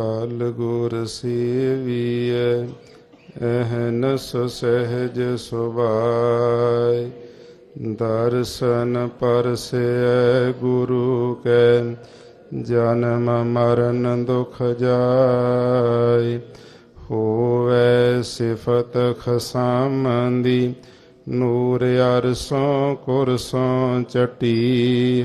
ਅਕਾਲ ਗੁਰ ਸੇਵੀਐ ਅਹਨਸ ਸਹਿਜ ਸੁਭਾਇ। ਦਰਸ਼ਨ ਪਰਸੈ ਗੁਰੂ ਕੈ, ਜਨਮ ਮਰਨ ਦੁਖ ਜਾਇ। ਹੋਵੈ ਸਿਫਤ ਖਸਾਮੰਦੀ, ਨੂਰ ਅਰਸੋਂ ਕੁਰਸੋਂ ਚਟੀ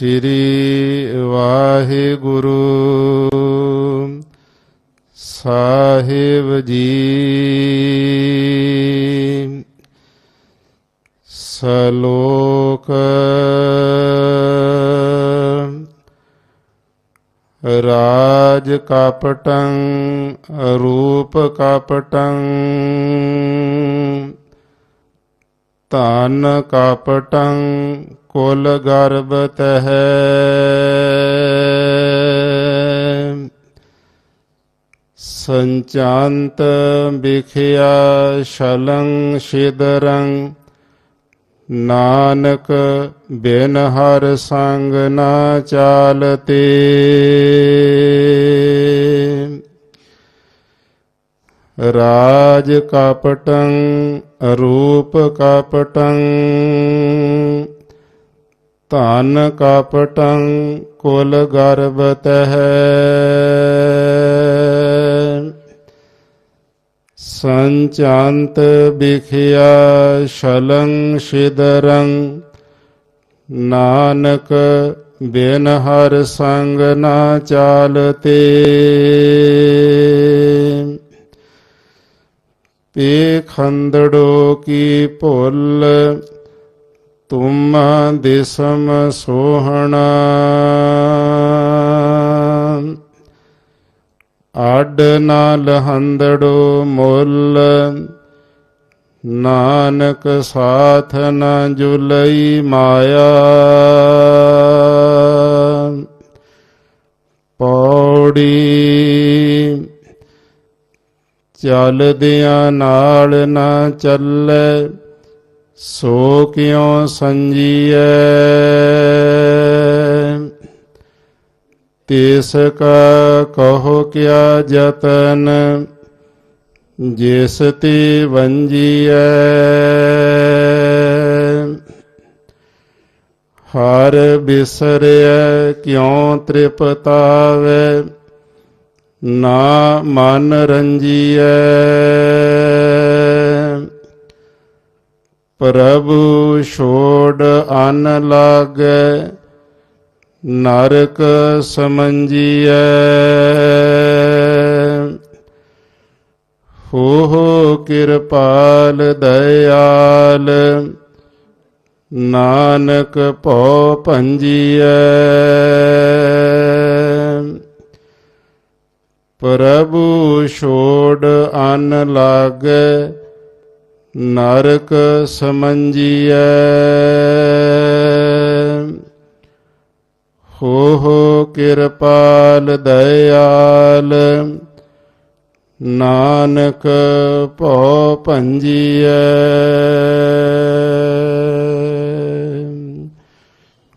ਸ੍ਰੀ ਵਾਹਿਗੁਰੂ। ਸਾਹਿਬ ਜੀ। ਸਲੋਕ। ਰਾਜ ਕਪਟੰ ਰੂਪ ਕਪਟੰ ਧਨ ਕਪਟੰ ਕੁਲ ਗਰਭ ਤਹਿ ਸੰਚਾਂਤ ਬਿਖਿਆ ਸ਼ਲੰ ਸ਼ਿਦਰੰ ਨਾਨਕ ਬਿਨ ਹਰ ਸੰਗ ਨਾ ਚਾਲਤੇ ਰਾਜ ਕਪਟੰ ਰੂਪ ਕਪਟੰ ਧਨ ਕਪਟੰ ਕੁਲ ਗਰਭ ਤਹਿ ਸੰਚਾਂਤ ਬਿਖਿਆ ਸ਼ਲੰ ਸ਼ਿਦਰੰ ਨਾਨਕ ਬਿਨ ਹਰ ਸੰਗ ਨਾ ਚਾਲਤੇ। ਪੇ ਖੰਦੜੋ ਕੀ ਭੁੱਲ ਤੁਮ ਦਿਸਮ ਸੋਹਣਾ। ਅੱਡ ਨਾਲ ਹੰਦੜੋ ਮੁੱਲ, ਨਾਨਕ ਸਾਥ ਨ ਜੁਲਈ ਮਾਇਆ। ਪੌੜੀ ਚੱਲਦਿਆਂ ਨਾਲ ਨਾ ਚੱਲੇ ਸੋ ਕਿਉ ਸੰਜੀਐ? ਤਿਸ ਕਾ ਕਹੋ ਕਿਆ ਜਤਨ, ਜਿਸ ਤੇ ਵੰਜੀਐ? ਹਰ ਬਿਸਰਿਐ ਕਿਉ ਤ੍ਰਿਪਤਾਵੇ? ਨਾ ਮਨ ਰੰਜੀਐ। ਪ੍ਰਭੂ ਛੋੜ ਅਨ ਲਾਗੈ, ਨਰਕ ਸਮੰਜੀਐ। ਹੋ ਹੋ ਕਿਰਪਾਲ ਦਇਆਲ, ਨਾਨਕ ਭਉ ਭੰਜੀਐ ਪ੍ਰਭੂ ਛੋੜ ਅਨ ਲਾਗੈ ਨਰਕ ਸਮੰਜੀਐ। ਹੋ ਹੋ ਕਿਰਪਾਲ ਦਇਆਲ, ਨਾਨਕ ਭਉ ਭੰਜੀਐ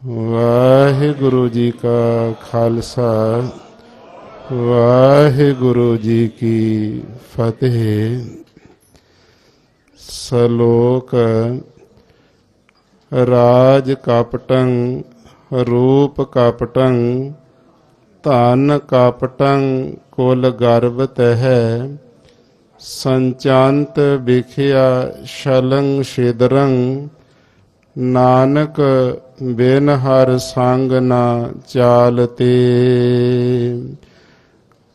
ਵਾਹਿਗੁਰੂ ਜੀ ਕਾ ਖਾਲਸਾ, ਵਾਹਿਗੁਰੂ ਜੀ ਕੀ ਫਤਿਹ। ਸਲੋਕ ਰਾਜ ਕਪਟੰ, ਰੂਪ ਕਪਟੰ, ਧਨ ਕਪਟੰ, ਕੁਲ ਗਰਭ ਤਹਿ, ਸੰਚਾਂਤ ਵਿਖਿਆ ਸ਼ਲੰ ਸ਼ਿਦਰੰ ਨਾਨਕ ਬਿਨ ਹਰ ਸੰਗ ਨਾ ਚਾਲਤੇ।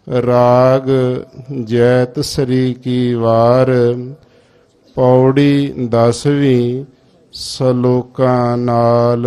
ਰਾਗ ਜੈਤ ਸ੍ਰੀ ਕੀ ਵਾਰ ਪੌੜੀ ਦਸਵੀਂ ਸਲੋਕਾਂ ਨਾਲ।